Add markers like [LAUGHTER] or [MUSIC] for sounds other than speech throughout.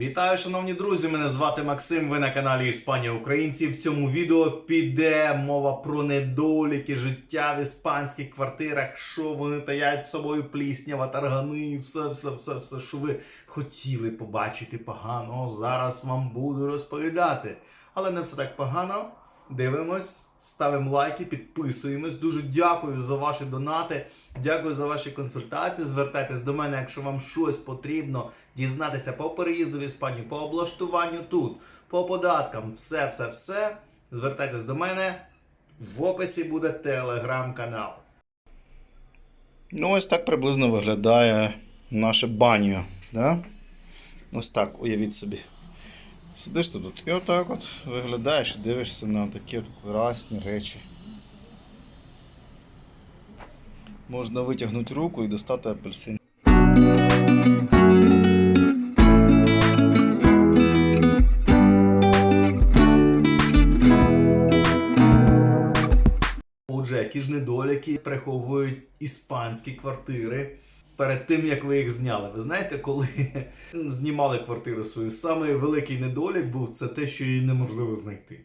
Вітаю, шановні друзі! Мене звати Максим. Ви на каналі Іспанія Українці. В цьому відео піде мова про недоліки життя в іспанських квартирах, що вони таять з собою пліснява, таргани, все, все, все, все, що ви хотіли побачити погано. Зараз вам буду розповідати. Але не все так погано. Дивимось, ставимо лайки, підписуємось. Дуже дякую за ваші донати. Дякую за ваші консультації. Звертайтесь до мене, якщо вам щось потрібно дізнатися по переїзду в Іспанію, по облаштуванню тут, по податкам, все, все, все. Звертайтесь до мене. В описі буде телеграм-канал. Ну, ось так приблизно виглядає наше баню. Да? Ось так, уявіть собі. Сидиш тут і отак от виглядаєш і дивишся на такі от класні речі. Можна витягнути руку і достати апельсин. Отже, які ж недоліки приховують іспанські квартири перед тим, як ви їх зняли. Ви знаєте, коли [LAUGHS] знімали квартиру свою, самий великий недолік був це те, що її неможливо знайти.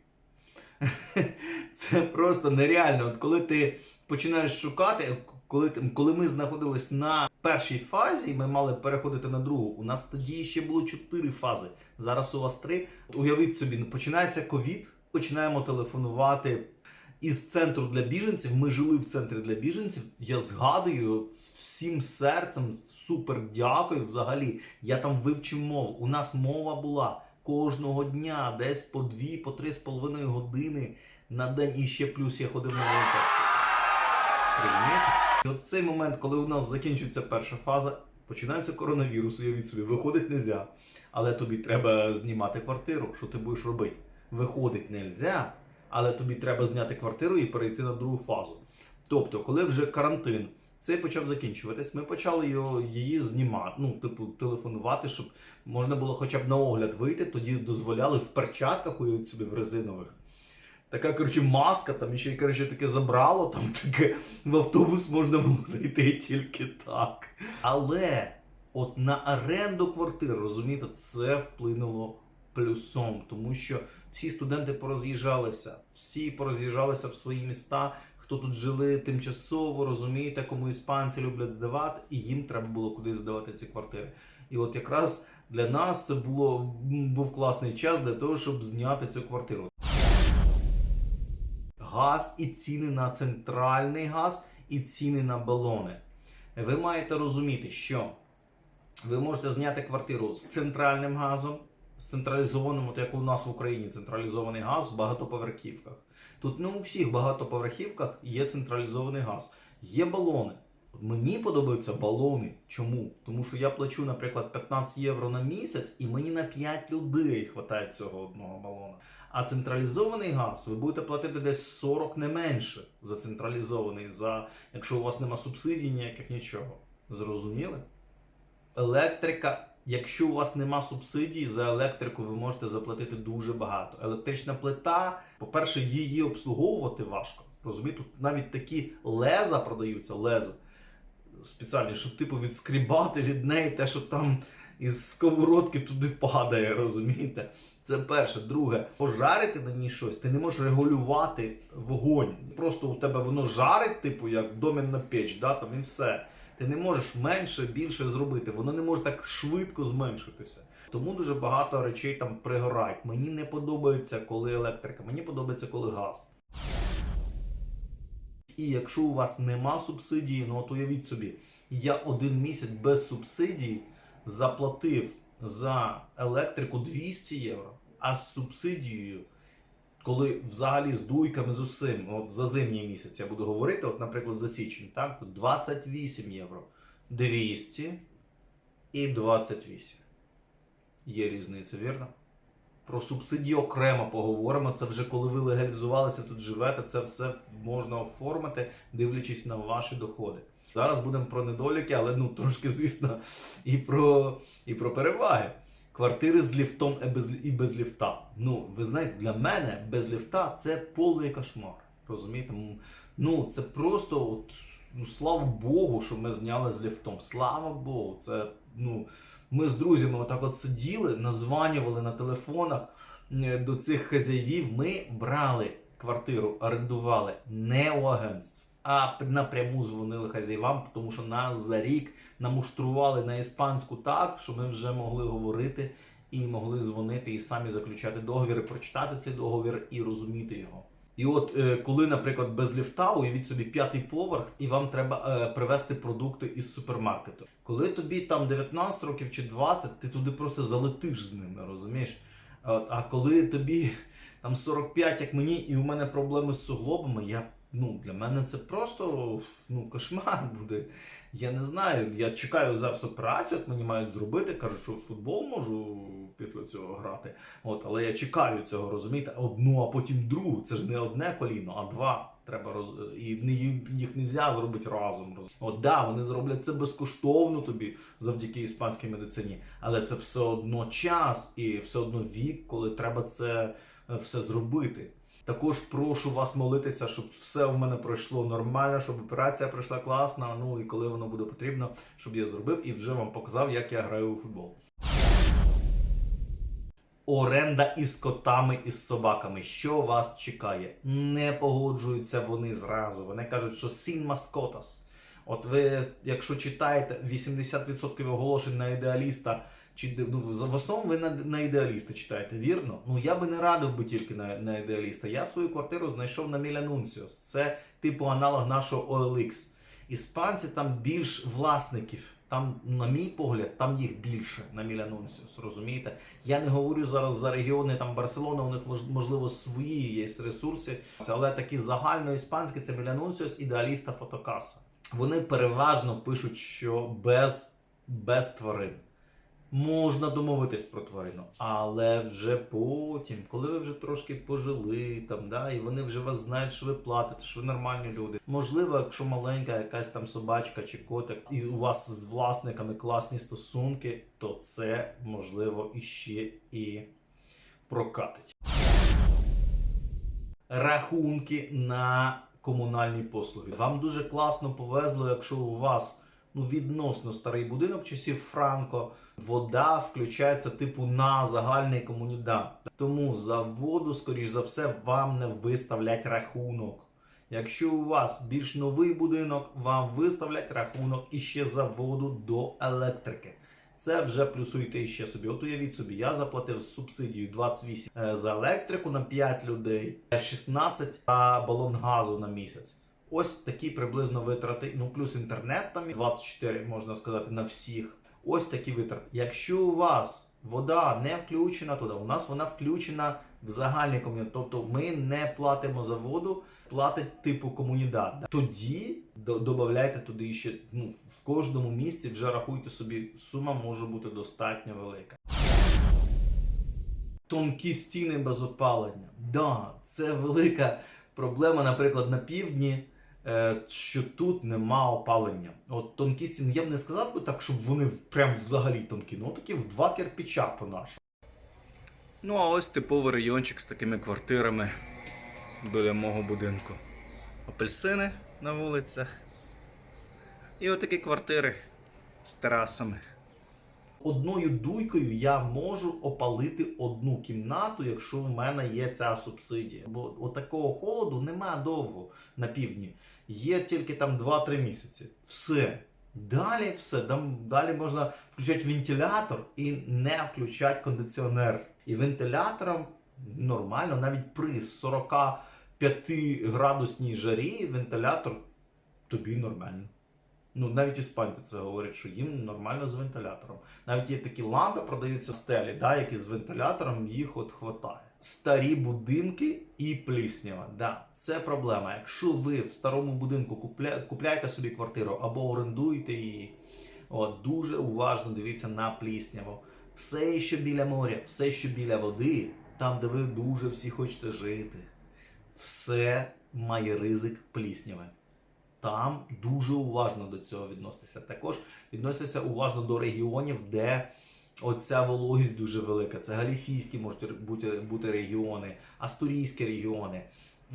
[LAUGHS] Це просто нереально. От коли ти починаєш шукати, коли, коли ми знаходились на першій фазі, ми мали переходити на другу. У нас тоді ще було чотири фази. Зараз у вас три. От Уявіть собі, починається ковід, починаємо телефонувати із центру для біженців. Ми жили в центрі для біженців. Я згадую всім серцем, супер дякую. Взагалі, я там вивчив мову. У нас мова була кожного дня, десь по дві, по три з половиною години на день. І ще плюс я ходив на волонтерство. Розумієте? І от в цей момент, коли у нас закінчується перша фаза, починається коронавірус, уявіть собі, виходить нельзя. Але тобі треба знімати квартиру. Що ти будеш робити? Виходить нельзя, але тобі треба зняти квартиру і перейти на другу фазу. Тобто, коли вже карантин цей почав закінчуватись, ми почали його, її знімати, ну, типу, телефонувати, щоб можна було хоча б на огляд вийти, тоді дозволяли в перчатках, уявіть собі, в резинових. Така, коротше, маска, там ще й коротше, таке забрало, там таке в автобус можна було зайти тільки так. Але от на оренду квартир, розумієте, це вплинуло плюсом, тому що всі студенти пороз'їжджалися, всі пороз'їжджалися в свої міста. Хто тут жили тимчасово, розумієте, кому іспанці люблять здавати, і їм треба було кудись здавати ці квартири. І от якраз для нас це було був класний час для того, щоб зняти цю квартиру. Газ і ціни на центральний газ, і ціни на балони. Ви маєте розуміти, що ви можете зняти квартиру з центральним газом, з централізованим, от як у нас в Україні централізований газ в багатоповерхівках. Тут не у всіх багатоповерхівках є централізований газ. Є балони. Мені подобаються балони. Чому? Тому що я плачу, наприклад, 15 євро на місяць, і мені на 5 людей вистачає цього одного балона. А централізований газ ви будете платити десь 40 не менше за централізований, за якщо у вас нема субсидій ніяких нічого. Зрозуміли? Електрика, якщо у вас нема субсидій, за електрику ви можете заплатити дуже багато. Електрична плита, по-перше, її обслуговувати важко. Розумієте, тут навіть такі леза продаються, леза спеціальні, щоб типу відскрібати від неї те, що там із сковородки туди падає, розумієте? Це перше. Друге, пожарити на ній щось, ти не можеш регулювати вогонь. Просто у тебе воно жарить, типу, як доменна печ, да, там і все. Ти не можеш менше, більше зробити. Воно не може так швидко зменшитися. Тому дуже багато речей там пригорають. Мені не подобається, коли електрика, мені подобається, коли газ. І якщо у вас нема субсидії, ну от уявіть собі, я один місяць без субсидії заплатив за електрику 200 євро, а з субсидією, коли взагалі з дуйками з усім, от за зимній місяць я буду говорити, от, наприклад, за січень, так, то 28 євро, 200 і 28. Є різниця, вірно? Про субсидії окремо поговоримо. Це вже коли ви легалізувалися тут живете, це все можна оформити, дивлячись на ваші доходи. Зараз будемо про недоліки, але ну трошки, звісно, і про, і про переваги. Квартири з ліфтом і без, і без ліфта. Ну, ви знаєте, для мене без ліфта це повний кошмар. Розумієте? Ну, це просто от, ну, слава Богу, що ми зняли з ліфтом. Слава Богу, це ну, Ми з друзями отак от сиділи, названювали на телефонах до цих хазяїв. Ми брали квартиру, орендували не у агентств, а напряму дзвонили хазяївам, тому що нас за рік намуштрували на іспанську так, що ми вже могли говорити і могли дзвонити і самі заключати договір, і прочитати цей договір і розуміти його. І от е, коли, наприклад, без ліфта, уявіть собі п'ятий поверх, і вам треба е, привезти продукти із супермаркету. Коли тобі там 19 років чи 20, ти туди просто залетиш з ними, розумієш? А коли тобі там 45, як мені, і у мене проблеми з суглобами, я ну для мене це просто ну кошмар буде. Я не знаю. Я чекаю зараз операцію, от мені мають зробити. Кажуть, що футбол можу після цього грати. От, але я чекаю цього, розумієте? Одну, а потім другу. Це ж не одне коліно, а два. Треба роз... і не- їх не зробити разом. От да, вони зроблять це безкоштовно тобі завдяки іспанській медицині, але це все одно час і все одно вік, коли треба це е, все зробити. Також прошу вас молитися, щоб все в мене пройшло нормально, щоб операція пройшла класно. Ну і коли воно буде потрібно, щоб я зробив і вже вам показав, як я граю у футбол. Оренда із котами і з собаками. Що вас чекає? Не погоджуються вони зразу. Вони кажуть, що сін маскотас. От ви, якщо читаєте 80% оголошень на ідеаліста, чи ну, в основному ви на, на ідеаліста читаєте, вірно? Ну я би не радив би тільки на, на ідеаліста. Я свою квартиру знайшов на Мілянунціос. Це типу аналог нашого OLX. Іспанці там більш власників. Там, на мій погляд, там їх більше на Мілянунціус, розумієте? Я не говорю зараз за регіони там Барселона, у них можливо свої є ресурси, але такі загальноіспанські це Мілянунціус, ідеаліста фотокаса. Вони переважно пишуть, що без, без тварин. Можна домовитись про тварину, але вже потім, коли ви вже трошки пожили там, да, і вони вже вас знають, що ви платите, що ви нормальні люди. Можливо, якщо маленька якась там собачка чи котик, і у вас з власниками класні стосунки, то це можливо іще і прокатить. Рахунки на комунальні послуги. Вам дуже класно повезло, якщо у вас ну, відносно старий будинок часів Франко, вода включається типу на загальний комунідат. Тому за воду, скоріш за все, вам не виставлять рахунок. Якщо у вас більш новий будинок, вам виставлять рахунок іще за воду до електрики. Це вже плюсуйте іще собі. От уявіть собі, я заплатив субсидію 28 е, за електрику на 5 людей, 16 за балон газу на місяць. Ось такі приблизно витрати. Ну плюс інтернет там 24, можна сказати, на всіх. Ось такі витрати. Якщо у вас вода не включена туди, у нас вона включена в загальний комунідат. Тобто ми не платимо за воду, платить типу комунідат. Тоді до- додавайте туди ще ну, в кожному місці вже рахуйте собі, сума може бути достатньо велика. Тонкі стіни без опалення. Да, це велика проблема, наприклад, на півдні, що тут нема опалення. От тонкі стіни, я б не сказав би так, щоб вони прям взагалі тонкі, ну такі в два кирпича по нашому. Ну, а ось типовий райончик з такими квартирами біля мого будинку. Апельсини на вулицях. І отакі квартири з терасами. Одною дуйкою я можу опалити одну кімнату, якщо у мене є ця субсидія. Бо от такого холоду нема довго на півдні. Є тільки там 2-3 місяці. Все. Далі все. Там, далі можна включати вентилятор і не включати кондиціонер. І вентилятором нормально, навіть при 45 градусній жарі вентилятор тобі нормально. Ну, навіть іспанці це говорять, що їм нормально з вентилятором. Навіть є такі лампи, продаються стелі, да, які з вентилятором їх от хватає. Старі будинки і пліснява. Да, це проблема. Якщо ви в старому будинку купля... купляєте собі квартиру або орендуєте її, от, дуже уважно дивіться на плісняву. Все, що біля моря, все, що біля води, там, де ви дуже всі хочете жити, все має ризик плісняви. Там дуже уважно до цього відноситися. Також відноситися уважно до регіонів, де оця вологість дуже велика. Це галісійські можуть бути, бути регіони, астурійські регіони.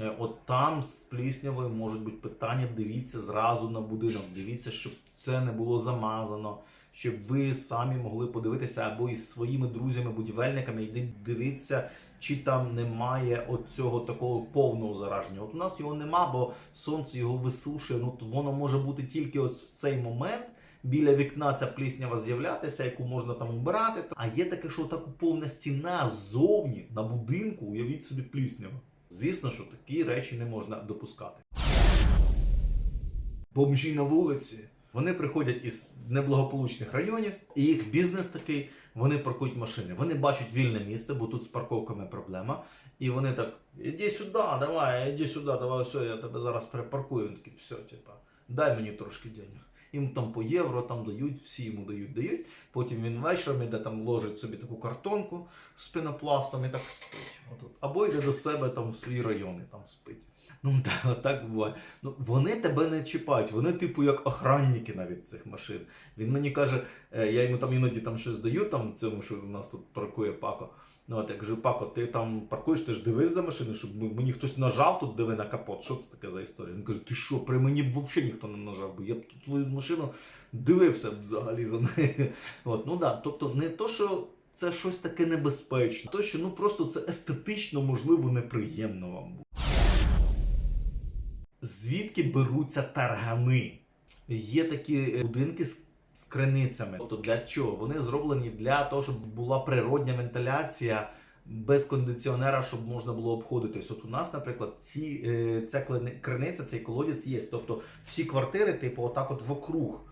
Е, От там з пліснявою можуть бути питання. Дивіться зразу на будинок. Дивіться, щоб це не було замазано, щоб ви самі могли подивитися або із своїми друзями-будівельниками йди дивитися, чи там немає от цього такого повного зараження. От у нас його нема, бо сонце його висушує. Ну то воно може бути тільки ось в цей момент. Біля вікна ця пліснява з'являтися, яку можна там убирати. А є таке, що так повна стіна ззовні на будинку, уявіть собі пліснява. Звісно, що такі речі не можна допускати. Бомжі на вулиці. Вони приходять із неблагополучних районів, і їх бізнес такий, вони паркують машини. Вони бачать вільне місце, бо тут з парковками проблема. І вони так: іди сюди, давай, іди сюди, давай, все, я тебе зараз перепаркую. Він такий, все, типа, дай мені трошки денег. Їм там по євро там дають, всі йому дають, дають. Потім він вечором іде там ложить собі таку картонку з пенопластом і так спить. Отут. Або йде до себе там в свій район і там спить. Ну так, так буває. Ну вони тебе не чіпають, вони типу як охранники навіть цих машин. Він мені каже, е, я йому там іноді там щось даю, там цьому, що в нас тут паркує Пако. Ну от я кажу, Пако, ти там паркуєш, ти ж дивись за машиною, щоб мені хтось нажав тут, диви на капот. Що це таке за історія? Він каже, ти що, при мені б взагалі ніхто не нажав, бо я б твою машину дивився б взагалі за нею. [LAUGHS] От, ну да, тобто не то, що це щось таке небезпечне, то що ну просто це естетично, можливо, неприємно вам буде. Звідки беруться таргани? Є такі е, будинки з, з криницями. Тобто для чого? Вони зроблені для того, щоб була природня вентиляція без кондиціонера, щоб можна було обходитись. От у нас, наприклад, ці, е, ця криниця, цей колодязь є. Тобто всі квартири, типу, отак от вокруг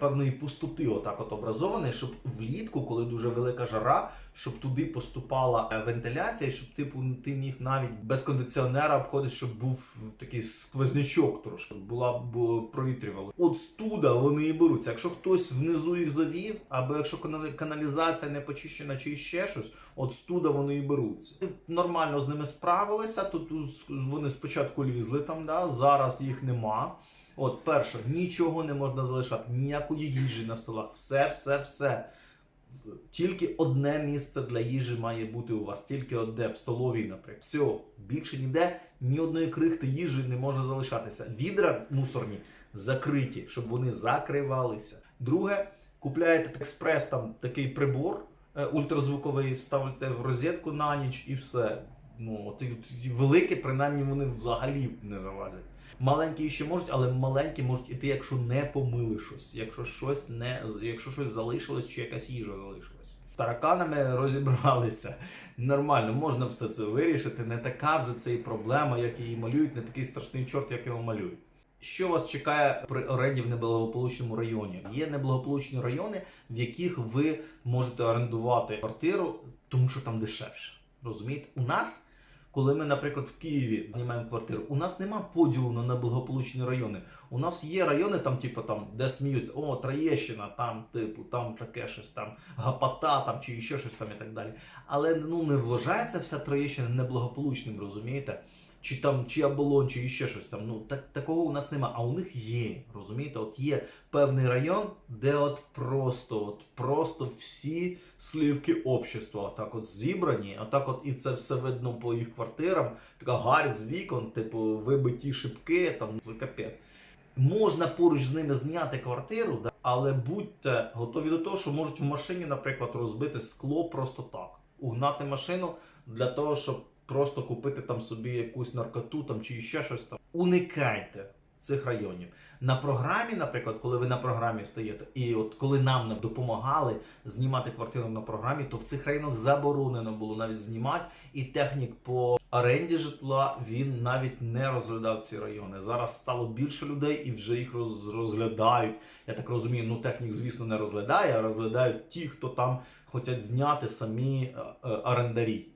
певної пустоти, отак от образований, щоб влітку, коли дуже велика жара, щоб туди поступала е, вентиляція, щоб типу ти міг навіть без кондиціонера обходити, щоб був такий сквознячок трошки, була б провітрювала. От студа вони і беруться. Якщо хтось внизу їх завів, або якщо каналізація не почищена чи ще щось, от студа вони і беруться. Нормально з ними справилися. Тут вони спочатку лізли там, да, зараз їх нема. От, перше, нічого не можна залишати, ніякої їжі на столах, все, все, все. Тільки одне місце для їжі має бути у вас, тільки одне в столовій, наприклад. Все, більше ніде ні одної крихти їжі не може залишатися. Відра мусорні закриті, щоб вони закривалися. Друге, купляєте експрес, там такий прибор е, ультразвуковий, ставите в розетку на ніч і все. Ну, от, великі, принаймні, вони взагалі не залазять. Маленькі ще можуть, але маленькі можуть іти, якщо не помили щось, якщо щось не якщо щось залишилось, чи якась їжа залишилась. З тараканами розібралися. Нормально, можна все це вирішити. Не така вже це і проблема, як її малюють, не такий страшний чорт, як його малюють. Що вас чекає при оренді в неблагополучному районі? Є неблагополучні райони, в яких ви можете орендувати квартиру, тому що там дешевше. Розумієте? У нас коли ми, наприклад, в Києві знімаємо квартиру, у нас нема поділу на неблагополучні райони. У нас є райони, там, типу, там, де сміються, о, Троєщина, там, типу, там таке щось там, Гапата, там чи ще щось там і так далі. Але ну не вважається вся Троєщина неблагополучним, розумієте? Чи там чи оболонь, чи ще щось там. Ну так такого у нас нема. А у них є. Розумієте? От є певний район, де от просто, от просто всі слівки общества отак от зібрані, отак от і це все видно по їх квартирам. Така гарь з вікон, типу, вибиті шибки, там це капець. Можна поруч з ними зняти квартиру, да? але будьте готові до того, що можуть в машині, наприклад, розбити скло просто так. Угнати машину для того, щоб просто купити там собі якусь наркоту там чи ще щось там. Уникайте цих районів. На програмі, наприклад, коли ви на програмі стоїте, і от коли нам допомагали знімати квартиру на програмі, то в цих районах заборонено було навіть знімати, і технік по оренді житла він навіть не розглядав ці райони. Зараз стало більше людей і вже їх розглядають. Я так розумію, ну технік, звісно, не розглядає, а розглядають ті, хто там хочуть зняти самі е, е, орендарі.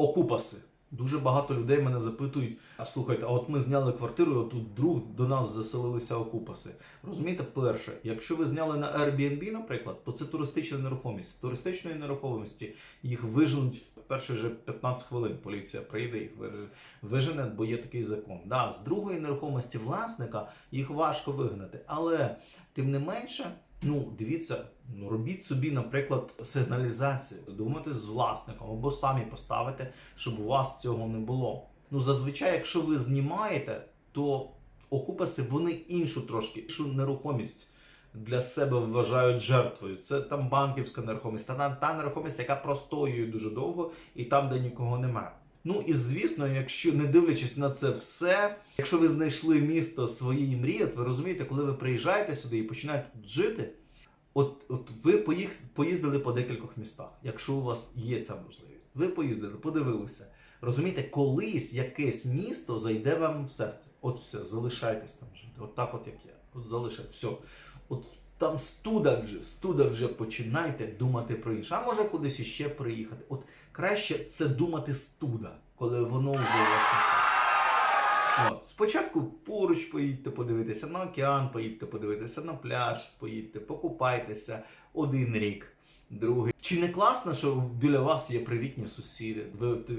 Окупаси. Дуже багато людей мене запитують: а слухайте, а от ми зняли квартиру, от тут друг до нас заселилися окупаси. Розумієте, перше, якщо ви зняли на Airbnb, наприклад, то це туристична нерухомість. З туристичної нерухомості їх виженуть в перші же 15 хвилин. Поліція прийде, їх виже- вижене, бо є такий закон. Да, з другої нерухомості власника їх важко вигнати, але тим не менше. Ну, дивіться, ну робіть собі, наприклад, сигналізацію, думайте з власником або самі поставите, щоб у вас цього не було. Ну, зазвичай, якщо ви знімаєте, то окупаси вони іншу трошки, іншу нерухомість для себе вважають жертвою. Це там банківська нерухомість, та, та, нерухомість, яка простоює дуже довго і там, де нікого немає. Ну і звісно, якщо не дивлячись на це все, якщо ви знайшли місто своєї мрії, от ви розумієте, коли ви приїжджаєте сюди і починаєте тут жити, от, от ви поїх, поїздили по декількох містах, якщо у вас є ця можливість. Ви поїздили, подивилися. Розумієте, колись якесь місто зайде вам в серце. От все, залишайтесь там жити. От так, от як я. От залишайте, все. От там студа вже, студа вже починайте думати про інше. А може кудись іще приїхати. От краще це думати студа, коли воно вже у. От, спочатку поруч поїдьте подивитися на океан, поїдьте подивитися на пляж, поїдьте, покупайтеся один рік. Другий. Чи не класно, що біля вас є привітні сусіди?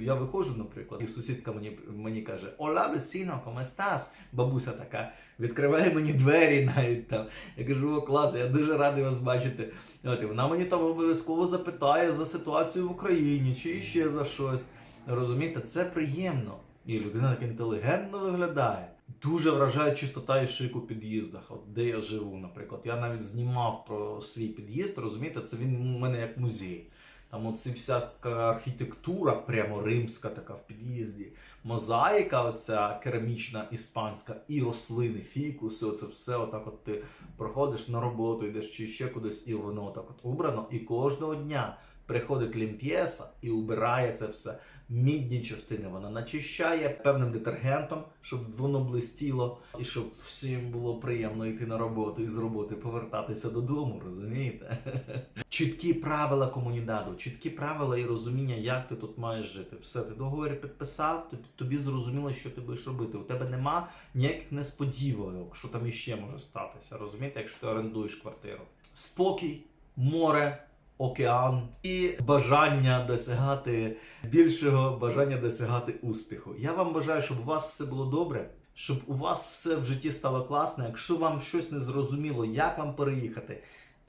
Я виходжу, наприклад, і сусідка мені, мені каже: Ола, весіно, коместас? Бабуся така відкриває мені двері навіть там. Я кажу, о, клас, я дуже радий вас бачити. От, і вона мені там обов'язково запитає за ситуацію в Україні чи ще за щось. Розумієте, це приємно. І людина так інтелігентно виглядає. Дуже вражає чистота і шик у під'їздах, от де я живу, наприклад. Я навіть знімав про свій під'їзд, розумієте, це він у мене як музей. Там оці вся архітектура, прямо римська така в під'їзді. Мозаїка, оця керамічна іспанська, і рослини, фікуси, оце все отак от ти проходиш на роботу, йдеш чи ще кудись, і воно отак от убрано. І кожного дня приходить лімп'єса і убирає це все. Мідні частини вона начищає певним детергентом, щоб воно блистіло, і щоб всім було приємно йти на роботу і з роботи повертатися додому, розумієте? [LAUGHS] Чіткі правила комунідаду, чіткі правила і розуміння, як ти тут маєш жити. Все, ти договір підписав, тобі, зрозуміло, що ти будеш робити. У тебе нема ніяких несподіванок, що там іще може статися. Розумієте, якщо ти орендуєш квартиру. Спокій, море, океан і бажання досягати більшого, бажання досягати успіху. Я вам бажаю, щоб у вас все було добре. Щоб у вас все в житті стало класно. Якщо вам щось не зрозуміло, як вам переїхати,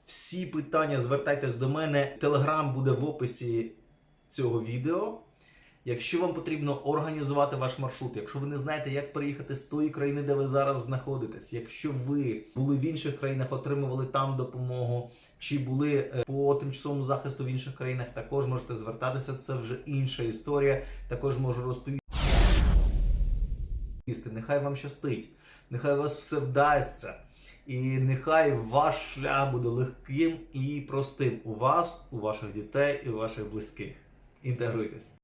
всі питання звертайтесь до мене. Телеграм буде в описі цього відео. Якщо вам потрібно організувати ваш маршрут, якщо ви не знаєте, як переїхати з тої країни, де ви зараз знаходитесь, якщо ви були в інших країнах, отримували там допомогу, чи були е, по тимчасовому захисту в інших країнах, також можете звертатися. Це вже інша історія. Також можу розповісти. Нехай вам щастить, нехай вас все вдасться. І нехай ваш шлях буде легким і простим у вас, у ваших дітей і у ваших близьких. Інтегруйтесь.